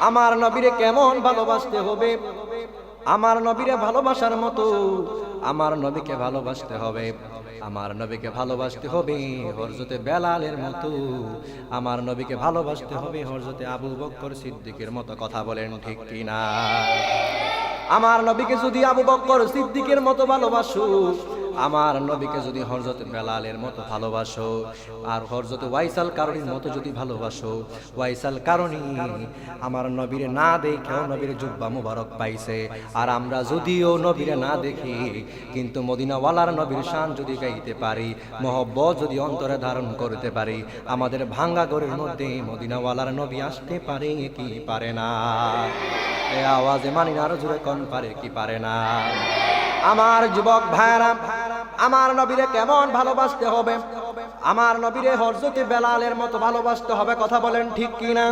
আমার নবীরে কেমন ভালোবাসতে হবে? আমার নবীরে ভালোবাসার মতো আমার নবীকে ভালোবাসতে হবে। আমার নবীকে ভালোবাসতে হবে হরজতে বেলালের মতো। আমার নবীকে ভালোবাসতে হবে হরজতে আবু বক্কর সিদ্দিকের মতো। কথা বলেন ঠিক কিনা? আমার নবীকে যদি আবু বক্কর সিদ্দিকের মতো ভালোবাসো আমার নবীকে যদি হরজত বেলালের মতো ভালোবাসো, আর হরজত ওয়াইসাল কারণীর মতো যদি ভালোবাসো, ওয়াইসাল কারণী, আমার নবীরে না দেখেও নবীর জুব্বা মুবারক পাইছে। আর আমরা যদিও নবীরে না দেখি, কিন্তু মদিনাওয়ালার নবীর শান যদি গাইতে পারি, মহব্বত যদি অন্তরে ধারণ করতে পারি, আমাদের ভাঙ্গা ঘরের মধ্যে মদিনাওয়ালার নবী আসতে পারে কি পারে না? এ আওয়াজে মানি না আরও জোরে কন পারে কি পারে না? আমার যুবক ভাইরা আমার নবীরে কেমন ভালোবাসতে হবে? আমার নবীরে হরজতে বেলালের মতো ভালোবাসতে হবে, কথা বলেন ঠিক কিনা?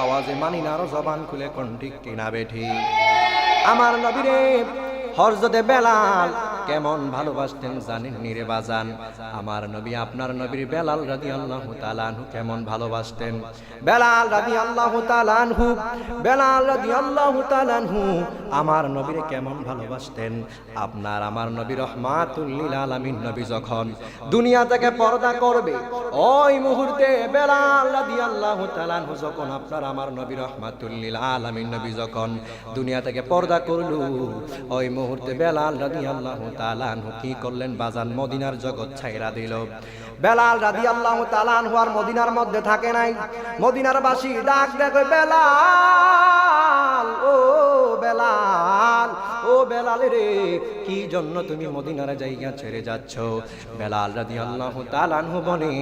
আওয়াজে মানি না, আরও জবান খুলে কোন ঠিক কিনা বেঠি? আমার নবীরে হরজতে বেলাল কেমন ভালোবাসতেন জানেন নিরে বাজান? আমার নবী, আপনার নবীর বেলাল রাদি আল্লাহ তালানহু কেমন ভালোবাসতেন? বেলাল রাদি আল্লাহ তালানহু বেলাল রাদি আল্লাহ তালানহু আমার নবীরে কেমন ভালোবাসতেন? আপনার আমার নবী রহমাতুল্লিল আলামিন নবী যখন দুনিয়া থেকে পর্দা করবে, ওই মুহূর্তে বেলাল আল্লাহ তালানহু যখন আপনার আমার নবী রহমাতুল্লিল আলামিন নবী যখন দুনিয়া থেকে পর্দা করল, ওই মুহূর্তে বেলাল রাদি আল্লাহ তালানহু কি করলেন? বাজান মদিনার জগৎ ছাইরা দিল। বেলাল রাদি আল্লাহ তালানহু আর মদিনার মধ্যে থাকে নাই। মদিনার বাসী ডাক দেখো বেলাল, ও বেলাল রে, কি জন্য তুমি মদিনার জায়গা ছেড়ে যাচ্ছ? বেলাল রাদি আল্লাহ তালানহু বলে,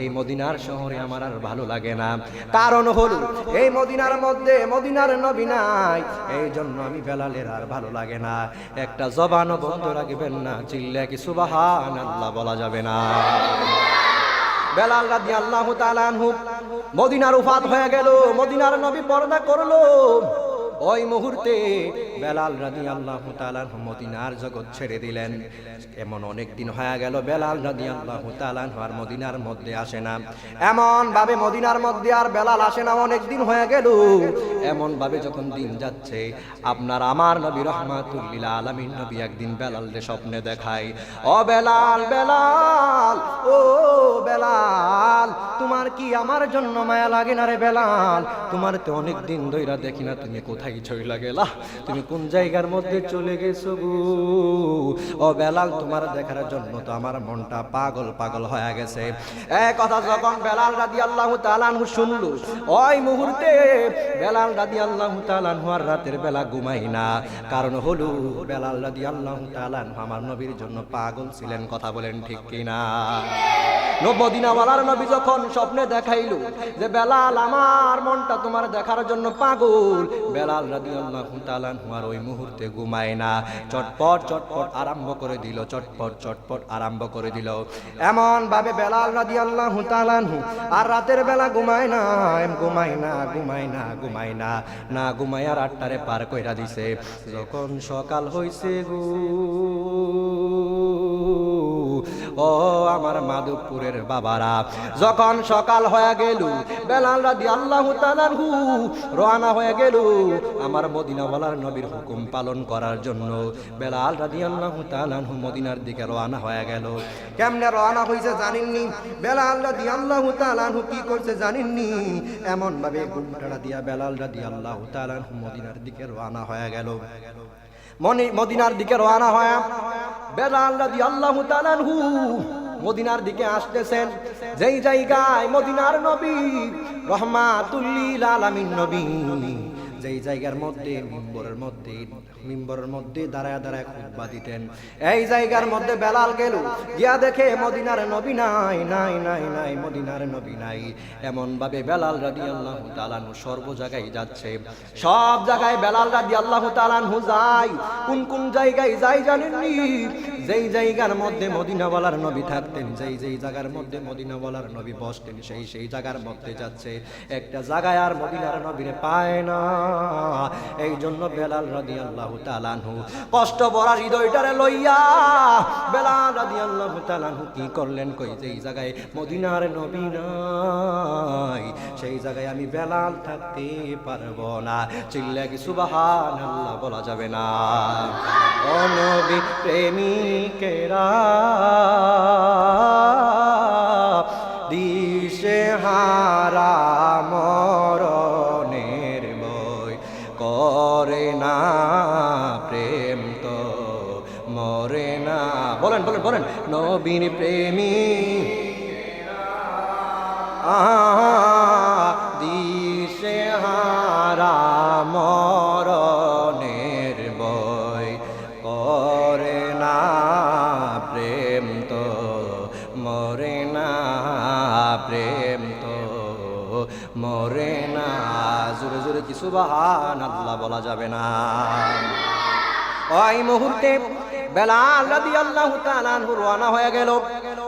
এই মদিনার শহরে আমার আর ভালো লাগে না। কারণ হলো, এই মদিনার মধ্যে মদিনার নবী নাই, এই জন্য আমি বেলালের আর ভালো লাগে না। একটা জবানও বন্ধ রাখবেন না, চিল্লে কি সুবাহান আল্লাহ বলা যাবে না। বেলাল রাদি আল্লাহ তালানহু মদিনার উফাত হয়ে গেল, মদিনার নবী পর্দা করল। ওই মুহূর্তে বেলাল রাজি আল্লাহ মদিনার জগৎ ছেড়ে দিলেন। এমন অনেক দিন হয়ে গেল বেলাল রাজি আল্লাহ তালান আর মদিনার মধ্যে আসে না। এমন ভাবে মদিনার মধ্যে আর বেলাল আসে না, অনেক দিন হয়ে গেল। এমন ভাবে যখন দিন যাচ্ছে, আপনার আমার নবী রহমাতুল্লিল আলমিন নবী একদিন বেলালকে স্বপ্নে দেখায়, ও বেলাল বেলাল, ও বেলাল, তোমার কি আমার জন্য মায়া লাগে না রে বেলাল? তোমার তো অনেক দিন ধইরা দেখি না, তুমি কোথায় ছইলা গেলা? তুমি কোন জায়গার মধ্যে চলে গেছো গো? ও বেলাল, তোমার দেখার জন্য তো আমার মনটা পাগল পাগল হয়ে গেছে। এ কথা যখন বেলাল রাদি আল্লাহ তালানহু শুনলো, ওই মুহূর্তে বেলাল রাদি আল্লাহ তালানহু হওয়ার রাতের বেলা ঘুমাই না। কারণ হলো বেলাল রাদি আল্লাহ তালানহু আমার নবীর জন্য পাগল ছিলেন, কথা বলেন ঠিক কিনা? নবদিনাওয়ালার নবী যখন স্বপ্নে দেখাইলো যে বেলাল আমার মনটা তোমার দেখার জন্য পাগল, বেলাল রাদি আল্লাহ তালানহু আর ওই মুহূর্তে ঘুমায় না। চটপট চটপট আরম্ভ করে দিল, চটপট চটপট আরম্ভ করে দিল। এমন ভাবে বেলাল রাদি আল্লাহ তালানহু আর রাতের বেলা ঘুমায় না ঘুমায় না ঘুমায় না ঘুমায় না না ঘুমায় আর আটটারে পার কইরা দিছে। যখন সকাল হইছে গো ও আমার মাধবপুরের বাবারা, যখন সকাল হয়ে গেল, বেলাল রাদি আল্লাহ তালানহু রওনা হয়ে গেল আমার মদিনাওয়ালার নবীর হুকুম পালন করার জন্য। বেলাল রাদি আল্লাহ তালানহু মদিনার দিকে রওনা হয়ে গেল। কেমনে রওনা হয়েছে জানেননি? বেলাল রাদি আল্লাহ তালানহু কি করছে জানেননি? এমনভাবে ভাবে ঘুমটাড়া দিয়া বেলাল রাদি আল্লাহ তালানহু মদিনার দিকে রওনা হয়ে গেল। মদিনার দিকে রওনা হয়। বেলাল রাদি আল্লাহ তালানহু মদিনার দিকে আসতেছেন। যেই জায়গায় মদিনার নবী রহমাতুল্লিল আলামিন নবী। যেই জায়গার মধ্যে, মিম্বরের মধ্যে মিম্বরের মধ্যে দাঁড়ায় দাঁড়ায় খুতবা দিতেন। এই জায়গার মধ্যে বেলাল গেল, গিয়া দেখে মদিনার নবী নাই নাই নাই নাই, মদিনার নবী নাই। এমন ভাবে বেলাল রাদি আল্লাহ তালানহু সর্ব জায়গায় যাচ্ছে। সব জায়গায় বেলাল রাদি আল্লাহ তালানহু যায়। কোন কোন জায়গায় যাই জানেননি? যেই জায়গার মধ্যে মদিনাওয়ালার নবী থাকতেন, যেই যেই জায়গার মধ্যে মদিনাওয়ালার নবী বসতেন, সেই সেই জায়গার মধ্যে যাচ্ছে। একটা জায়গায় আর মদিনার নবীরে পায় না। এই জন্য বেলাল রাদি আল্লাহ তালানহু কষ্ট ভরা হৃদয়টারে লইয়া বেলাল রাদি আল্লাহ তালানহু কি করলেন? কই, যেই জায়গায় মদিনার নবী নাই, সেই জায়গায় আমি বেলাল থাকতে পারব না। চিল্লা কি সুবাহান আল্লাহ বলা যাবে না? অনবী প্রেমিকেরা দিশে হারা মরণের বই করে না প্রেম তো মরে না। বলেন বলেন বলেন। নবীন প্রেমী বলা যাবে না। ওই মুহূর্তে বেলাল রাদিয়াল্লাহু তাআলা রওনা হয়ে গেল।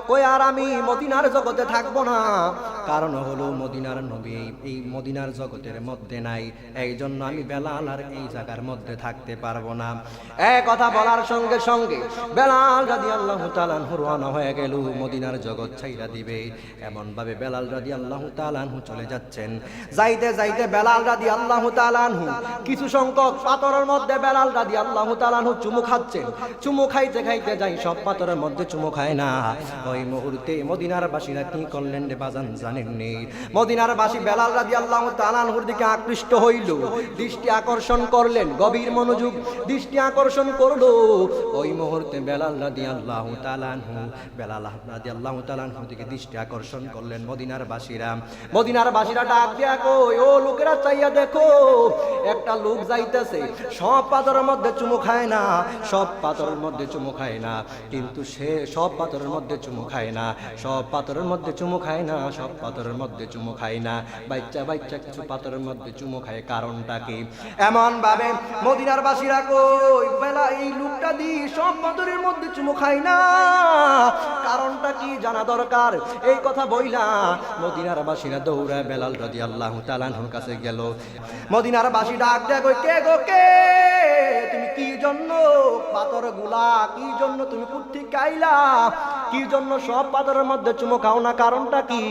কই আর আমি মদিনার জগতে থাকব না? কারণ হলো মদিনার নবী, এই- মদিনার জগতের মধ্যে নাই। এই জন্য আমি বেলাল আর এই জায়গার মধ্যে থাকতে পারব না। এক কথা বলার সঙ্গে সঙ্গে বেলাল রাদিয়াল্লাহু আল্লাহ আনহু রওনা হয়ে গেল মদিনার জগৎ ছাইরা দিবে। এমন ভাবে বেলাল রাদিয়াল্লাহু আল্লাহ আনহু চলে যাচ্ছেন। যাইতে যাইতে বেলাল রাদিয়াল্লাহু তাআলা আনহু কিছু সংখ্যক পাথরের মধ্যে বেলাল রাদিয়াল্লাহু তাআলা আনহু চুমু খাচ্ছেন। চুমু খাইতে খাইতে যাই, সব পাথরের মধ্যে চুমু খায় না। ওই মুহূর্তে মদিনার বাসীরা কি করলেন রে বাজান জানেননি মদিনার বাসী বেলাল রাদিয়াল্লাহু তাআলা আনহুর দিকে আকৃষ্ট হইল। দৃষ্টি আকর্ষণ করলেন, গভীর মনোযোগ দৃষ্টি আকর্ষণ করল। ওই মুহূর্তে বেলাল রাদিয়াল্লাহু তাআলা আনহু, বেলাল রাদিয়াল্লাহু তাআলা আনহুর দিকে দৃষ্টি আকর্ষণ করলেন মদিনার বাসীরা। মদিনার বাসীরা ডাক দিয়া কই ও লোকেরা, চাইয়া দেখো, একটা লোক যাইতেছে। সব পাথরের মধ্যে চুমু খায় না, সব পাথরের মধ্যে চুমু খায় না। কিন্তু সে সব পাথরের মধ্যে চুমু খায় না। সব পাথরের মধ্যে চুমু খায় না সব পাথরের মধ্যে চুমু খায় না। বাচ্চা বাচ্চা কিছু পাথরের মধ্যে চুমু খায় কারণটা কি? এমন ভাবে মদিনার বাসীরা কই বেলা এই লোকটা দি সব পাথরের মধ্যে চুমু খায় না। কারণটা কি জানা দরকার? এই কথা বইলা মদিনার বাসীরা দৌড়ায় বেলাল রাজি আল্লাহ তালানহুর কাছে গেল। মদিনার বাসী ডাক কই, কে গো কে? তুমি কি জন্য? পাথরগুলা কি জন্য তুমি কুর্তি কাইলা? কি জন্য সব পাথরের মধ্যে চুমো খাও না? কারণটা কি?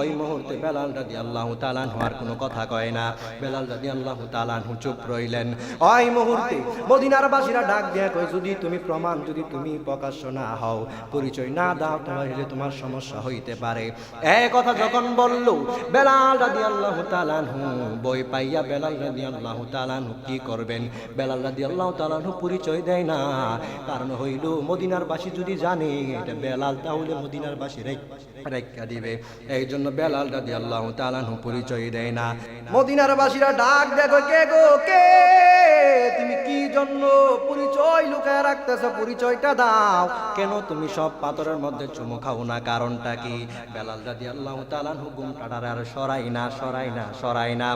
ওই মুহূর্তে বেলাল রাজি আল্লাহ তালানহু আর কোনো কথা কয় না। বেলাল রাজি আল্লাহ তালানহু চুপ রইলেন। ওই মুহূর্তে মদিনার বাসীরা ডাক দেয়া কই যদি তুমি প্রমাণ, যদি তুমি প্রকাশ্য না হও, পরিচয় না দাও, তাহলে তোমার সমস্যা হইতে পারে। এই কথা যখন বলল, বেলাল রাদি আল্লাহ তালানহু বই পাইয়া বেলাল রাদি আল্লাহ তালানহু কি করবেন? বেলাল রাদি আল্লাহ তালানহু পরিচয় দেয় না। কারণ হইল মদিনার বাসী যদি জানে, এটা বেলাল, তাহলে মদিনার বাসী রেখা দিবে। এই জন্য বেলাল রাদি আল্লাহ তালানহু পরিচয় দেয় না। মদিনার বাসীরা ডাক দেখো, কে গো, কে? তুমি কি জন্য পরিচয় লুকায় রাখতেছ? পরিচয়টা দাও। কেন তুমি সব পাথরের মধ্যে চুমু খাও না? কারণটা কি? বেলাল দাদি আল্লাহ তালান হুকুম টাটার আর সরাই না সরাই না সরাই না।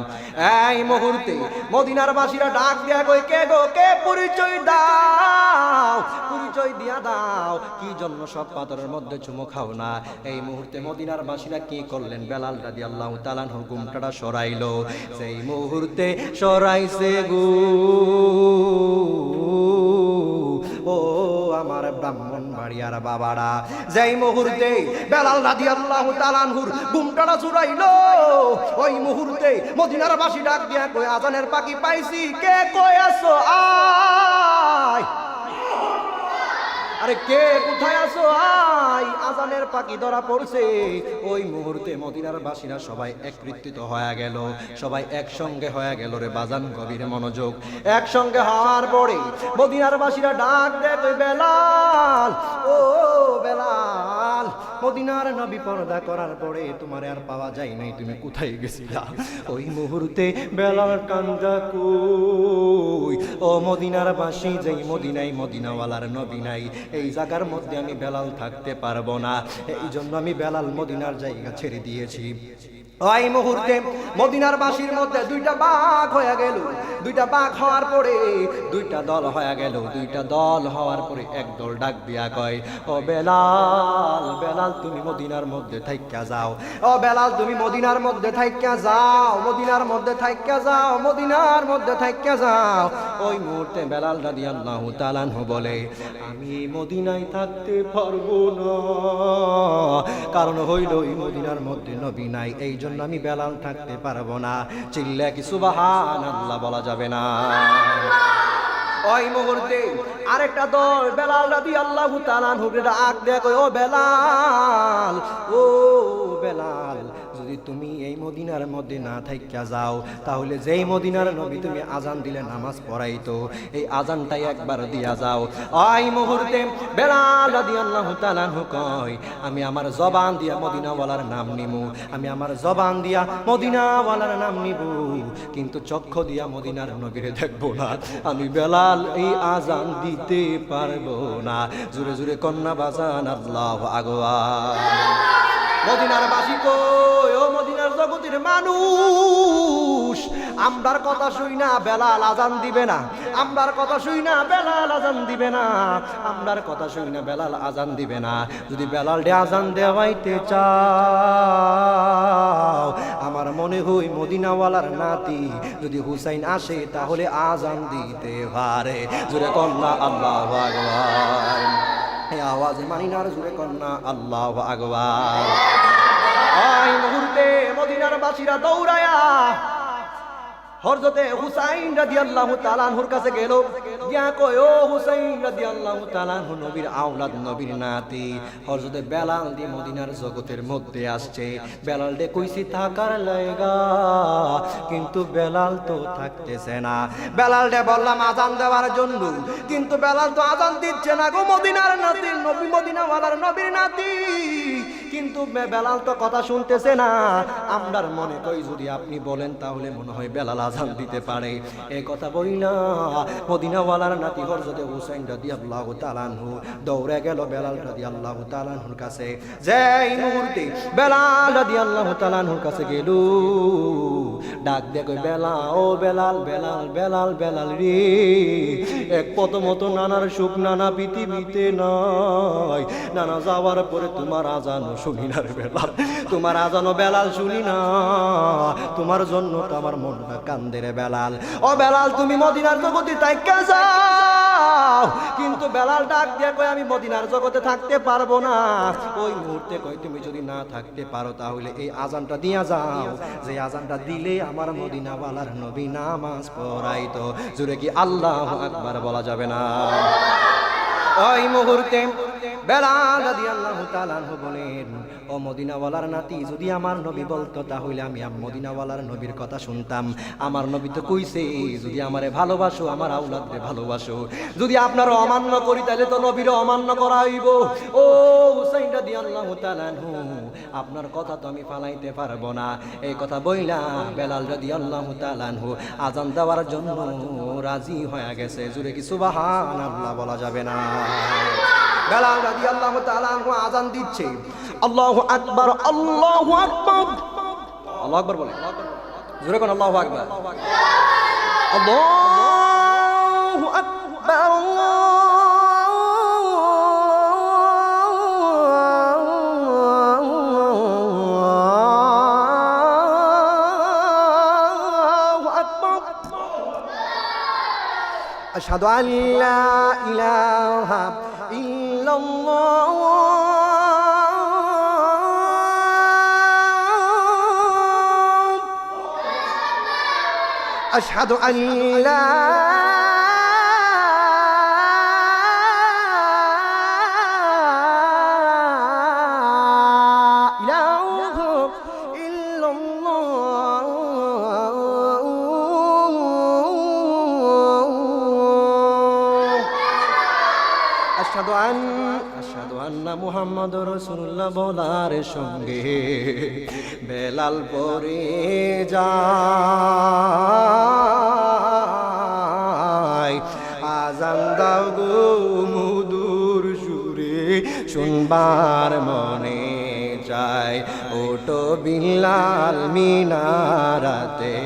এই মুহূর্তে মদিনার বাসীরা ডাক দিয়া কই কে গো, কে পরিচয় দাও, পরিচয় দিয়া দাও। কি জন্য সব পাথরের মধ্যে চুমো খাও না? এই মুহূর্তে মদিনার বাসীরা কি করলেন? বেলাল রাজি আল্লাহ তালান হুকুমটা সরাইলো। সেই মুহূর্তে সরাইছে গু। ও আমার ব্রাহ্মণ বাড়িয়ার বাবারা, যেই মুহূর্তে বেলাল রাধি আল্লাহ তালানহুর গুমটানা চুরাইল ওই মুহূর্তে মদিনার বাসী ডাক দিয়া কই আজানের পাখি পাইছি, কে কই আসো আয়! আরে কে কোথায় আছো? আই আজানের পাখি ধরা পড়ছে। ওই মুহূর্তে মদিনার বাসীরা সবাই একত্রিত হয়ে গেল। সবাই একসঙ্গে হয়ে গেল রে বাজান গভীর মনোযোগ। একসঙ্গে হওয়ার পরে মদিনার বাসীরা ডাক কই, বেলাল ও বেলাল। মদিনার নবী পর্দা করার পরে তোমার আর পাওয়া যায় নাই, তুমি কোথায় গেছিলা? ওই মুহূর্তে বেলার কান্দা কই? ও মদিনার বাসি যেই মদিনাই মদিনাওয়ালার নবী নাই, এই জায়গার মধ্যে আমি বেলাল থাকতে পারব না। এই জন্য আমি বেলাল মদিনার জায়গা ছেড়ে দিয়েছি। ওই মুহূর্তে মদিনার বাসির মধ্যে দুইটা বাঘ হয়ে গেল। দুইটা বাঘ হওয়ার পরে দুইটা দল হয়ে গেল। দুইটা দল হওয়ার পরে এক দল ডাক দিয়া কয়, ও বেলাল বেলাল, তুমি মদিনার মধ্যে থাইকা যাও। ও বেলাল, তুমি মদিনার মধ্যে থাইকা যাও। মদিনার মধ্যে থাইকা যাও, মদিনার মধ্যে থাইকা যাও। ওই মুহূর্তে বেলাল রাদিয়াল্লাহু তাআলাহু বলে, আমি মদিনায় থাকতে পারব না। কারণ হইল এই মদিনার মধ্যে নবী নাই, এই জন্য আমি বেলাল থাকতে পারব না। চিল্লা কি সুবাহান আল্লাহ বলা যাবে না। ওই মুহূর্তে আরেকটা দল বেলাল রাদি আল্লাহ তালান হুকরে ডাক দেখ ও বেলাল ও বেলাল তুমি এই মদিনার মধ্যে না থাইকা যাও, তাহলে যেই মদিনার নবী তুমি আজান দিলে নামাজ পড়াইতো, এই আজানটাই একবার দিয়া যাও। ওই মুহূর্তে বেলাল রাদি আল্লাহ তালান কয়, আমি আমার জবান দিয়া মদিনাওয়ালার নাম নিমু, আমি আমার জবান দিয়া মদিনাওয়ালার নাম নিব, কিন্তু চক্ষু দিয়া মদিনার নবীরে দেখব না, আমি বেলাল এই আজান দিতে পারব না। জুড়ে জুড়ে কন্যা বাজান, আল্লাহ আগোয়া মদিনার বাসি ও মদিনার জগতের মানুষ, আমরার কথা শুই না, বেলাল আজান দিবে না। আমরার কথা শুই না, বেলাল আজান দিবে না। আমরার কথা শুই না, বেলাল আজান দিবে না। যদি বেলাল ডে আজান দেওয়াইতে চাও, আমার মনে হই মদিনাওয়ালার নাতি যদি হুসাইন আসে, তাহলে আজান দিতে পারে। জুড়ে কন্যা আল্লাহ ভগবান এই আওয়াজে মানি না জুড়ে কন্যা আল্লাহ আকবার। এই মুহূর্তে মদিনার বাসীরা দৌড়ায়া হরজতে হুসাইন রাদিয়াল্লাহু তাআলার কাছে গেল। মধ্যে আসছে। বেলাল ডে থাকার কিন্তু বেলাল তো থাকতেছে না। বেলাল ডে বললাম, আজান দেওয়ার জন্য। কিন্তু বেলাল তো আজান দিচ্ছে না গো মদিনার নাতি, নবী মদিনাওয়ালার নবীর নাতি। কিন্তু বেলাল তো কথা শুনতেছে না। আমরার মনে কই যদি আপনি বলেন, তাহলে মনে হয় বেলাল আজান দিতে পারে। এই কথা বলি না। মদিনাওয়ালার নাতি হরজতে হুসাইন রাদি আল্লাহ তালানহু দৌড়ে গেল বেলাল রাদি আল্লাহ তালানহুর কাছে। যে এই মুহূর্তে বেলাল রাদি আল্লাহ তালানহুর কাছে গেল, ডাক দেখো বেলা ও বেলাল বেলাল বেলাল বেলাল রে, এক পত মতো নানার সুখ নানা পৃথিবীতে নাই। নানা যাওয়ার পরে তোমার আজানো শুনি না রে বেলাল তোমার আজানো বেলাল শুনি না। তোমার জন্য তো আমার মনটা কান্দে বেলাল। ও বেলাল, তুমি মদিনার জগতে তাইকা যাও। কিন্তু বেলাল ডাক দিয়ে কই আমি মদিনার জগতে থাকতে পারব না। ওই মুহূর্তে কই তুমি যদি না থাকতে পারো, তাহলে এই আজানটা দিয়া যাও। যে আজানটা দিলে আমার মদিনাওয়ালার নবী নামাজ পড়াইতো। জুড়ে কি আল্লাহ আকবার বলা যাবে না? ওই মুহূর্তে বেলাল রাদিয়াল্লাহু তাআলা বলেন, ও মদিনাওয়ালার নাতি, যদি আমার নবী বলতো, তাহলে আমি মদিনাওয়ালার নবীর কথা শুনতাম। আমার নবী তো কইছে, যদি আমারে ভালোবাসো, আমার আউলাদরে ভালোবাসো। যদি আপনারা অমান্য করি তাহলে তো নবীর অমান্য করা হইব ও হুসাইন রাদিয়াল্লাহু তাআলা আপনার কথা তো আমি ফালাইতে পারব না। এই কথা বইলা বেলাল রাদিয়াল্লাহু তাআলা আজান দেওয়ার জন্য রাজি হয়ে গেছে। জুড়ে কি সুবহানাল্লাহ বলা যাবে না? বেলাল রাদিয়াল্লাহু তাআলা আনহু আজান দিচ্ছে আল্লাহু আকবার আল্লাহু আকবার আল্লাহু আকবার বলে জোরে কোন আল্লাহু আকবার আল্লাহু আকবার আল্লাহু আকবার أشهد أن لا إله الله. أشهد أن لا বলার সঙ্গে বেলাল পরে যায় আজান দাও গো মধুর সুরে, শুনবার মনে চায় ওটো বিল্লাল মিনারাতে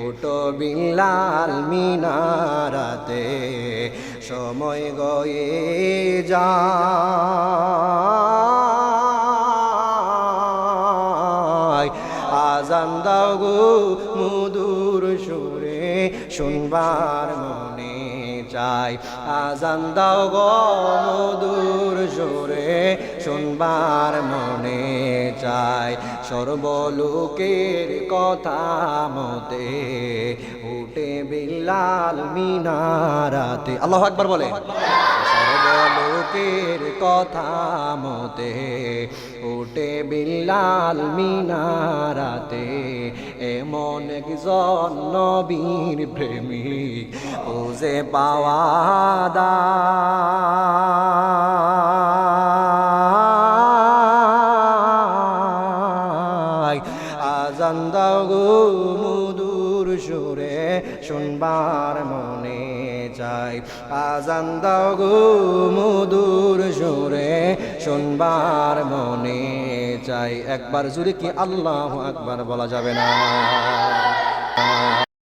উঠো বিল্লাল মিনারাতে, সময় গয়ে যায় গো মধুর সুরে শুনবার মনে চাই। আজান দাও গো মধুর সুরে শুনবার মনে চাই। সর্বলোকের কথা মতে উঠে বিল্লাল মিনারাতে। আল্লাহ একবার বলে। সর্বলোকের কথা মতে উঠে বিল্লাল মিনারাতে, এমন একজন নবীর প্রেমিক ও যে পাওয়া দায় আজান গো মধুর সুরে শুনবার মনে চাই আজান দাও গো মধুর সুরে শুনবার মনে চাই একবার জুড়ে কি আল্লাহ একবার বলা যাবে না।